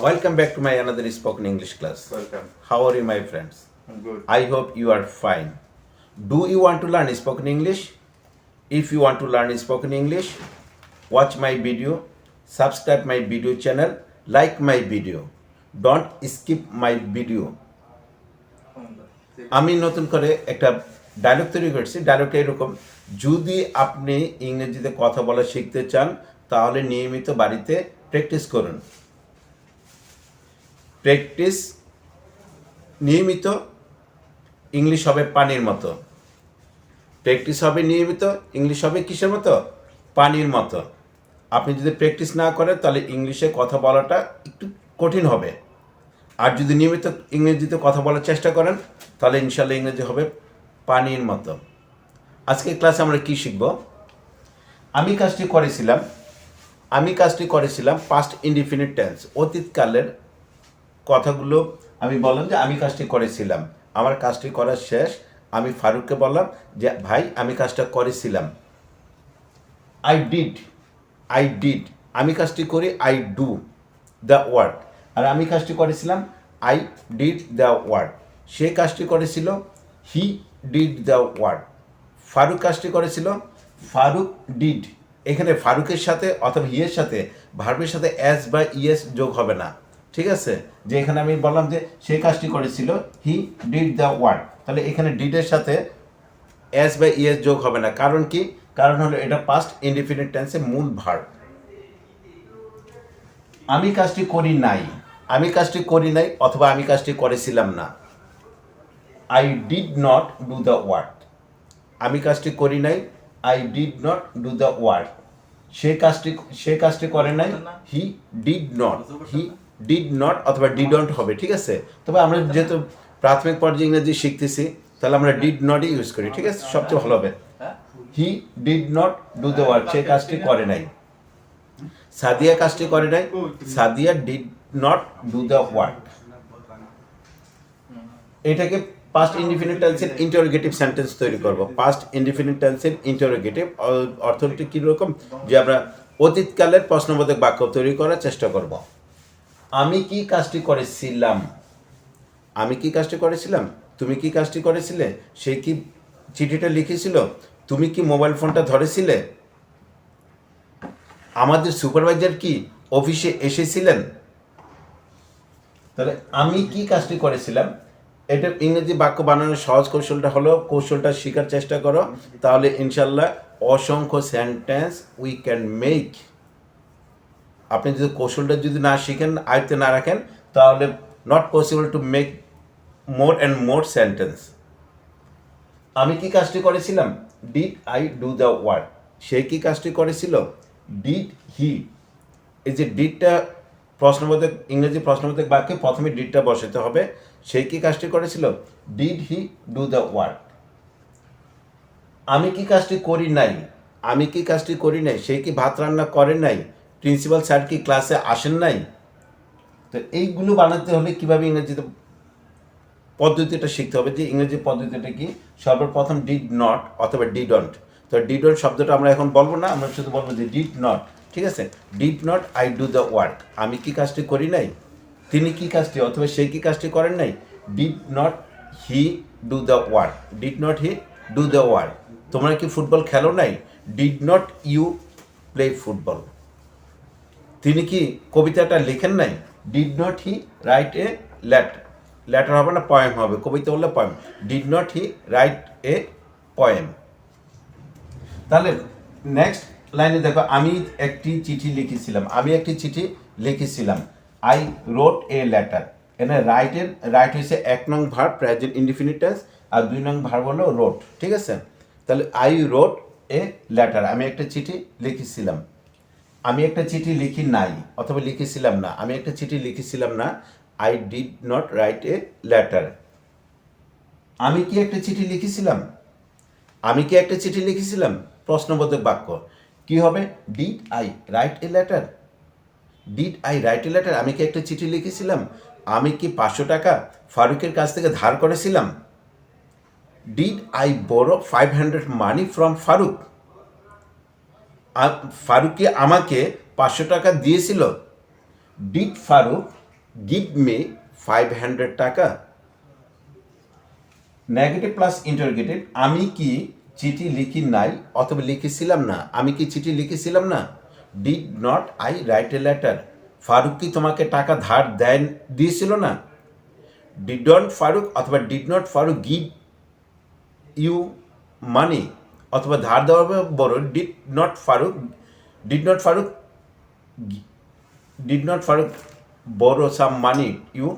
Welcome back to my another spoken English class. Welcome. How are you, my friends? I'm good. I hope you are fine. Do you want to learn spoken English? If you want to learn spoken English, watch my video, subscribe my video channel, like my video. Don't skip my video. আমি নতুন করে একটা dialogue তৈরি করছি ডায়লগটা এরকম যদি আপনি ইংরেজিতে কথা বলা শিখতে চান তাহলে নিয়মিত বাড়িতে প্র্যাকটিস করুন। প্র্যাকটিস নিয়মিত ইংলিশ হবে পানির মতো। প্র্যাকটিস হবে নিয়মিত ইংলিশ হবে কিসের মতো? পানির মতো। আপনি যদি প্র্যাকটিস না করেন, তাহলে ইংলিশে কথা বলাটা একটু কঠিন হবে। আর যদি নিয়মিত ইংরেজিতে কথা বলার চেষ্টা করেন, তাহলে ইনশাল্লাহ ইংরেজি হবে পানির মতো। আজকে ক্লাসে আমরা কি শিখব? আমি কাজটি করেছিলাম আমি কাজটি করেছিলাম পাস্ট ইনডিফিনিট টেন্স অতীতকালের কথাগুলো আমি বললাম যে আমি কাজটি করেছিলাম। আমার কাজটি করার শেষ, আমি ফারুককে বললাম যে, ভাই, আমি কাজটা করেছিলাম। আই ডিড আই ডিড আমি কাজটি করি আই ডু দ্য ওয়ার্ড আর আমি কাজটি করেছিলাম আই ডিড দ্য ওয়ার্ড সে কাজটি করেছিল he did the word Faruk কাজটি করেছিল, ফারুক ডিড এখানে ফারুকের সাথে অথবা ইয়ের সাথে, ভার্বের সাথে অ্যাস বা ইয়েস যোগ হবে না। ঠিক আছে? যে এখানে আমি বললাম যে সে কাজটি করেছিল, হি ডিড দ্য ওয়ার্ড। তাহলে এখানে ডিডের সাথে অ্যাস বা ইয়েস যোগ হবে না। কারণ কি? কারণ হলো এটা পাস্ট ইনডিফিনিট টেন্সের মূল ভার্ব আমি কাজটি করি নাই। আমি কাজটি করি নাই অথবা আমি কাজটি করেছিলাম না। I did not do the work আমি কাজটি করি নাই I did not do the work সে কাজটি সে কাজটি করে নাই। He did not he did not অথবা ডিডন্ট হবে ঠিক আছে? তবে আমরা যেহেতু প্রাথমিক পর্যায়ে ইংরেজি শিখতেছি তাহলে আমরা ডিড নটই ইউজ করি ঠিক আছে? সবচেয়ে ভালো হবে। He did not do the work সে কাজটি করে নাই। সাদিয়া কাজটি করে নাই। Sadia did not do the work এটাকে পাস্ট ইনডিফিনিট টেন্সের ইন্টারোগেটিভ সেন্টেন্স তৈরি করব। পাস্ট ইনডিফিনিট টেন্সের ইন্টারোগেটিভ অর্থটি কীরকম যে আমরা অতীতকালের প্রশ্নবোধক বাক্য তৈরি করার চেষ্টা করব। আমি কি কাজটি করেছিলাম? আমি কি কাজটি করেছিলাম? তুমি কি কাজটি করেছিলে? সে কি চিঠিটা লিখেছিল? তুমি কি মোবাইল ফোনটা ধরেছিলে? আমাদের সুপারভাইজার কি অফিসে এসেছিলেন? তাহলে আমি কি কাজটি করেছিলাম? এটা ইংরেজি বাক্য বানানোর সহজ কৌশলটা হলো, কৌশলটা শেখার চেষ্টা করো। তাহলে ইনশাল্লাহ অসংখ্য সেন্টেন্স উই ক্যান মেক আপনি যদি কৌশলটা যদি না শিখেন, আয়ত্তে না রাখেন, তাহলে not possible to make more and more sentence আমি কি কাজটি করেছিলাম? Did I do the word সে কি কাজটি করেছিল? ডিড হি এই যে ডিডটা প্রশ্নবোধক, ইংরেজি প্রশ্নবোধক বাক্যে প্রথমে ডিডটা বসাতে হবে। সে কি কাজটি করেছিল? Did he do the word আমি কি কাজটি করি নাই? আমি কি কাজটি করি নাই? সে কি ভাত রান্না করেন নাই? প্রিন্সিপাল স্যার কি ক্লাসে আসেন নাই? তো এইগুলো বানাতে হলে কীভাবে ইংরেজিতে পদ্ধতিটা শিখতে হবে যে ইংরেজি পদ্ধতিটা কি? সর্বপ্রথম ডিড নট অথবা ডিডন্ট তো ডিডন্ট শব্দটা আমরা এখন বলব না, আমরা শুধু বলব যে ডিড নট ঠিক আছে? Did not I do the work আমি কি কাজটি করি নাই? তিনি কি কাজটি অথবা সে কি কাজটি করেন নাই? Did not he do the work did not he do the work তোমরা কি ফুটবল খেলো নাই? Did not you play football তিনি কি কবিতাটা লেখেন নাই? Did not he write a letter letter হবে না পয়েম হবে। কবিতা বললে poem did not he write a poem তাহলে নেক্সট লাইনে দেখো, আমি একটি চিঠি লিখেছিলাম, আমি একটি চিঠি লিখেছিলাম। আই রোট এ লেটার এখানে রাইটের রাইট হয়েছে এক নং ভার প্রেজেন্ট ইনডিফিনিটেন্স আর দুই নং ভার হলো রোট ঠিক আছে? তাহলে আই রোট এ লেটার আমি একটা চিঠি লিখেছিলাম। আমি একটা চিঠি লিখি নাই, অথবা লিখেছিলাম না, আমি একটা চিঠি লিখেছিলাম না I did not write a letter আমি কি একটা চিঠি লিখেছিলাম? আমি কি একটা চিঠি লিখেছিলাম? প্রশ্নবোধক বাক্য। কি হবে? Did I write a letter did I write a letter আমি কি একটা চিঠি লিখেছিলাম? আমি কি পাঁচশো টাকা ফারুকের কাছ থেকে ধার করেছিলাম? Did I borrow five hundred money from Faruk Faruk কি আমাকে পাঁচশো টাকা দিয়েছিল? Did Faruk give me five hundred taka? Negative plus interrogative আমি কি চিঠি লিখি নাই, অথবা লিখেছিলাম না। আমি কি চিঠি লিখেছিলাম না? Did not I write a letter Faruk কি তোমাকে টাকা ধার দেন, দিয়েছিল না? ডিড নট ফারুক অথবা did not Faruk give you money অথবা ধার দেওয়ার borrow did not Faruk did not Faruk did not Faruk borrow some money you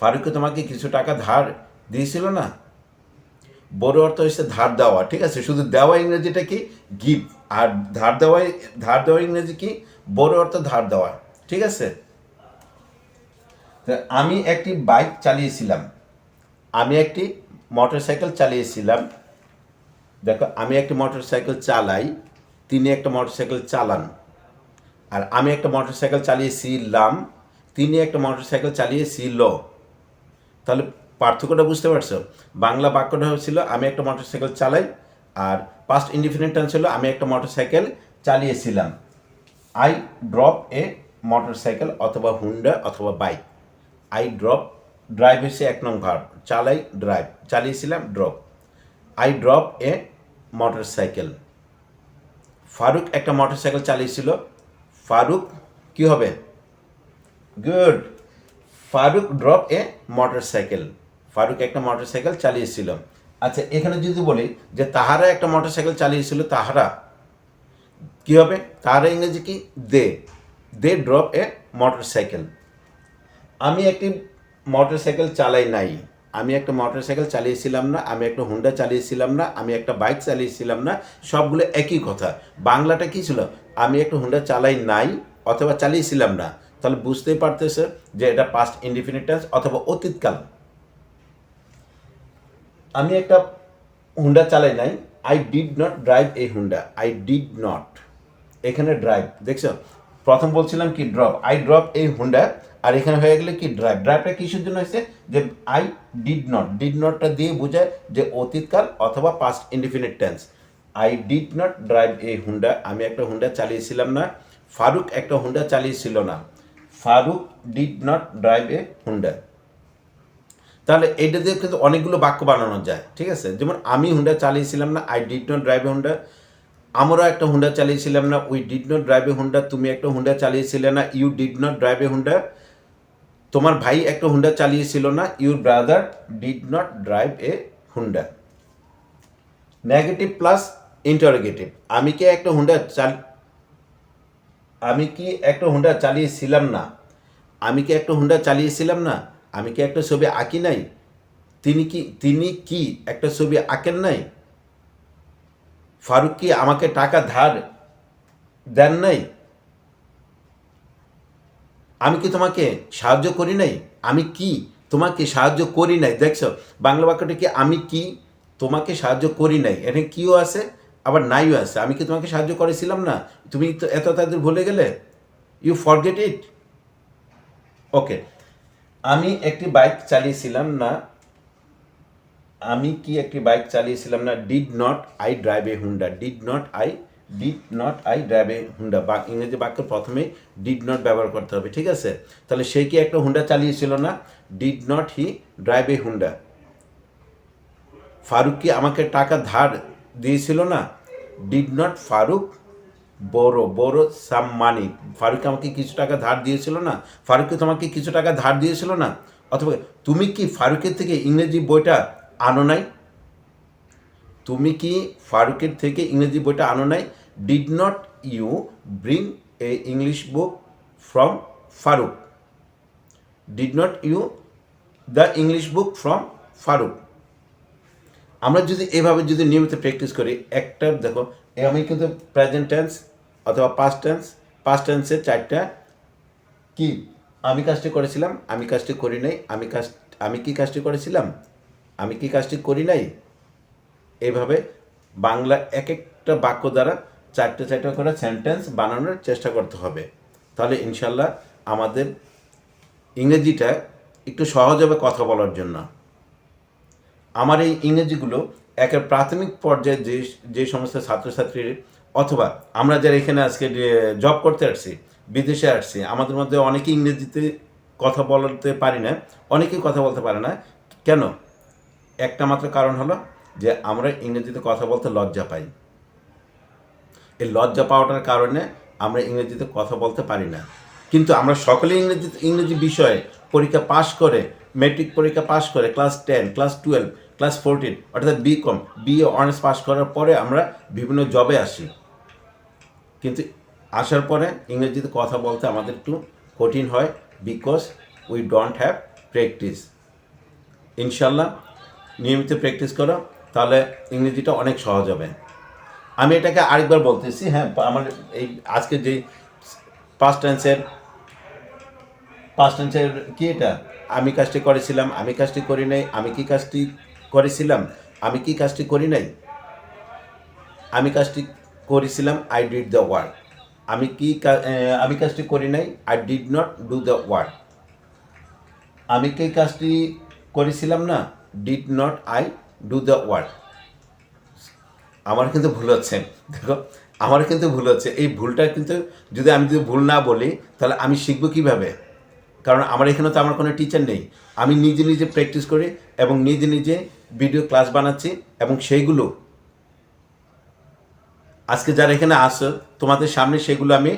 ফারুককে তোমাকে কিছু টাকা ধার দিয়েছিল না? বড় অর্থ হচ্ছে ধার দেওয়া, ঠিক আছে? শুধু দেওয়া ইংরেজিটা কি? গিভ আর ধার দেওয়া ধার দেওয়া ইংরেজি কি? বড় অর্থ ধার দেওয়া, ঠিক আছে? আমি একটি বাইক চালিয়েছিলাম, আমি একটি মোটরসাইকেল চালিয়েছিলাম। দেখো, আমি একটি মোটরসাইকেল চালাই, তিনি একটা মোটরসাইকেল চালান। আর আমি একটা মোটরসাইকেল চালিয়েছিলাম, তিনি একটা মোটরসাইকেল চালিয়েছিল। তাহলে পার্থক্যটা বুঝতে পারছ? বাংলা বাক্যটা হচ্ছিল, আমি একটা মোটরসাইকেল চালাই, আর পাস্ট ইন্ডিফিনিট টেন্স ছিল আমি একটা মোটরসাইকেল চালিয়েছিলাম। আই ড্রপ এ মোটরসাইকেল অথবা হুন্ডা অথবা বাইক আই ড্রপ ড্রাইভ হচ্ছে এক নং ভার্ব চালাই drive চালিয়েছিলাম drop I drop a motorcycle Faruk একটা মোটরসাইকেল চালিয়েছিল। ফারুক, কি হবে? Good Faruk drop a motorcycle Faruk একটা মোটরসাইকেল চালিয়েছিল। আচ্ছা এখানে যদি বলি যে তাহারা একটা মোটরসাইকেল চালিয়েছিল, তাহারা কি হবে? তাহারা ইংরেজি কি? দে। দে ড্রপ এ মোটরসাইকেল আমি একটি মোটরসাইকেল চালাই নাই। আমি একটা মোটরসাইকেল চালিয়েছিলাম না, আমি একটা হুন্ডা চালিয়েছিলাম না, আমি একটা বাইক চালিয়েছিলাম না, সবগুলো একই কথা। বাংলাটা কি ছিল? আমি একটা হুন্ডা চালাই নাই অথবা চালিয়েছিলাম না। তাহলে বুঝতেই পারতেছে যে এটা পাস্ট ইনডিফিনিট অথবা অতীতকাল। আমি একটা হুন্ডা চালাই নাই। আই ডিড নট ড্রাইভ এই হুন্ডা। আই ডিড নট এখানে ড্রাইভ দেখছ? প্রথম বলছিলাম কি ড্রপ আই ড্রপ এই হুন্ডা। আর এখানে হয়ে গেলে কি ড্রাইভ ড্রাইভটা কিসের জন্য হয়েছে? যে আই ডিড নট ডিড নটটা দিয়ে বোঝায় যে অতীতকাল অথবা past indefinite tense I did not drive এই হুন্ডা। আমি একটা হুন্ডা চালিয়েছিলাম না। ফারুক একটা হুন্ডা চালিয়েছিল না। Faruk did not drive a Honda. তাহলে এটা দিয়ে কিন্তু অনেকগুলো বাক্য বানানো যায়, ঠিক আছে? যেমন আমি হুন্ডা চালিয়েছিলাম না I did not drive Honda আমরা একটা হুন্ডা চালিয়েছিলাম না we did not drive Honda তুমি একটা হুন্ডা চালিয়েছিলে না you did not drive Honda তোমার ভাই একটা হুন্ডা চালিয়েছিল না your brother did not drive a Honda negative plus interrogative আমি কি একটা হুন্ডা চাল, আমি কি একটা হুন্ডা চালিয়েছিলাম না? আমি কি একটা হুন্ডা চালিয়েছিলাম না? আমি কি একটা ছবি আঁকি নাই? তিনি কি তিনি কি একটা ছবি আঁকেন নাই? ফারুক কি আমাকে টাকা ধার দেন নাই? আমি কি তোমাকে সাহায্য করি নাই? আমি কি তোমাকে সাহায্য করি নাই? দেখছ, বাংলা বাক্যটা কি, আমি কি তোমাকে সাহায্য করি নাই? এখানে কিও আছে, আবার নাইও আছে। আমি কি তোমাকে সাহায্য করেছিলাম না? তুমি তো এত তাদের ভুলে গেলে? ইউ ফরগেট ইট ওকে আমি একটি বাইক চালিয়েছিলাম না, আমি কি একটি বাইক চালিয়েছিলাম না did not I drive a Honda did not I did not I drive a Honda বা ইংরেজি বাক্য প্রথমে ডিড নট ব্যবহার করতে হবে, ঠিক আছে? তাহলে সে কি একটা হুন্ডা চালিয়েছিল না? Did not he drive a Honda Faruk কি আমাকে টাকা ধার দিয়েছিল না? ডিড নট ফারুক বড় বড় সাম মানি। ফারুক আমাকে কিছু টাকা ধার দিয়েছিল না? ফারুক তোমাকে কিছু টাকা ধার দিয়েছিল না? অথবা তুমি কি ফারুকের থেকে ইংরেজি বইটা আনো নাই? তুমি কি ফারুকের থেকে ইংরেজি বইটা আনো নাই? Did not you bring a English book from Faruk did not you the English book from Faruk আমরা যদি এভাবে যদি নিয়মিত প্র্যাকটিস করি, একটা, দেখো আমি কিন্তু প্রেজেন্ট টেন্স অথবা পাস্ট টেন্স পাস্ট টেন্সের চারটা কি? আমি কাজটি করেছিলাম, আমি কাজটি করি নাই, আমি কাজ, আমি কি কাজটি করেছিলাম, আমি কি কাজটি করি নাই? এইভাবে বাংলা এক একটা বাক্য দ্বারা চারটে চারটে করে সেন্টেন্স বানানোর চেষ্টা করতে হবে। তাহলে ইনশাল্লাহ আমাদের ইংরেজিটা একটু সহজ হবে কথা বলার জন্য। আমার এই ইংরেজিগুলো একের প্রাথমিক পর্যায়ে যে যে সমস্ত ছাত্রছাত্রী, অথবা আমরা যারা এখানে আজকে জব করতে আসছি, বিদেশে আসছি, আমাদের মধ্যে অনেকে ইংরেজিতে কথা বলতে পারি না, অনেকেই কথা বলতে পারে না। কেন? একটা মাত্র কারণ হলো যে আমরা ইংরেজিতে কথা বলতে লজ্জা পাই। এই লজ্জা পাওয়াটার কারণে আমরা ইংরেজিতে কথা বলতে পারি না। কিন্তু আমরা সকলে ইংরেজি ইংরেজি বিষয়ে পরীক্ষা পাশ করে মেট্রিক পরীক্ষা পাশ করে class ten class twelve class fourteen, অর্থাৎ B com BA honours pass করার পরে আমরা বিভিন্ন জবে আসি। কিন্তু আসার পরে ইংরেজিতে কথা বলতে আমাদের একটু কঠিন হয় because we don't have practice ইনশাল্লাহ নিয়মিত প্র্যাকটিস করো, তাহলে ইংরেজিটা অনেক সহজ হবে। আমি এটাকে আরেকবার বলতেছি হ্যাঁ আমার এই আজকে যে পাস্ট টেন্সের পাস্ট টেন্সের কি এটা? আমি কাজটি করেছিলাম, আমি কাজটি করি নাই, আমি কি কাজটি করেছিলাম, আমি কি কাজটি করি নাই? আমি কাজটি করেছিলাম আই ডিড দ্য ওয়ার্ক আমি কি আমি কাজটি করি নাই I did not do the work আমি কি কাজটি করেছিলাম না did not I do the work আমার কিন্তু ভুল হচ্ছে, দেখো, আমার কিন্তু ভুল হচ্ছে। এই ভুলটা কিন্তু, যদি আমি যদি ভুল না বলি, তাহলে আমি শিখব কীভাবে? কারণ আমার এখানে তো আমার কোনো টিচার নেই। আমি নিজে নিজে প্র্যাকটিস করি এবং নিজে নিজে ভিডিও ক্লাস বানাচ্ছি এবং সেইগুলো আজকে যারা এখানে আসো, তোমাদের সামনে সেগুলো আমি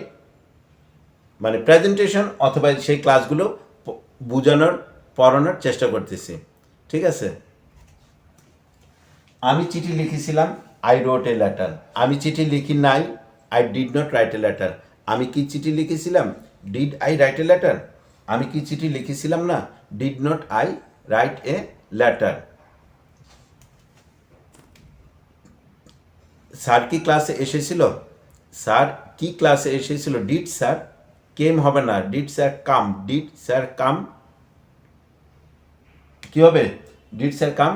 মানে প্রেজেন্টেশন অথবা সেই ক্লাসগুলো বোঝানোর, পড়ানোর চেষ্টা করতেছি। ঠিক আছে? আমি চিঠি লিখেছিলাম আই রোট এ লেটার আমি চিঠি লিখি নাই I did not write a letter আমি কি চিঠি লিখেছিলাম? Did I write a letter আমি কি চিঠি লিখেছিলাম না? Did not I write a letter sir কি ক্লাসে এসেছিল? স্যার কি ক্লাসে এসেছিল? ডিড স্যার কেম হবে না। Did sir come did sir come কি হবে? Did sir come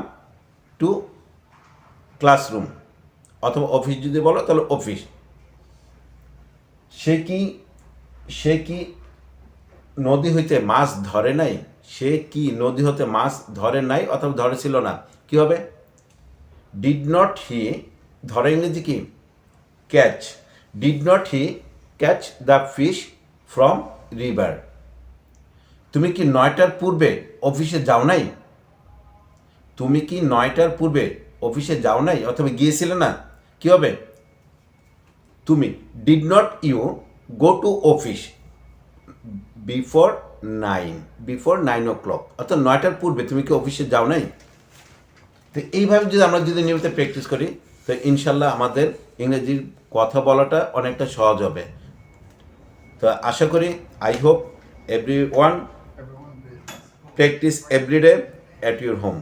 to classroom অথবা অফিস যদি বলো, তাহলে অফিস সে কি সে কি নদী হইতে মাছ ধরে নাই? সে কি নদী হতে মাছ ধরে নাই অথবা ধরেছিল না? কি হবে? ডিড নট হি ধরে ইংরেজি কি? Catch did not he catch the fish from river তুমি কি নয়টার পূর্বে অফিসে যাও নাই? তুমি কি নয়টার পূর্বে অফিসে যাও নাই? অথবা গিয়েছিলে না? কি হবে? তুমি did not you go to office before nine before nine o'clock অর্থাৎ নয়টার পূর্বে তুমি কি অফিসে যাও নাই? তো এইভাবে যদি আমরা যদি নিয়মিত প্র্যাকটিস করি তো ইনশাল্লাহ আমাদের ইংরেজির কথা বলাটা অনেকটা সহজ হবে। তো আশা করি I hope everyone practice everyday at your home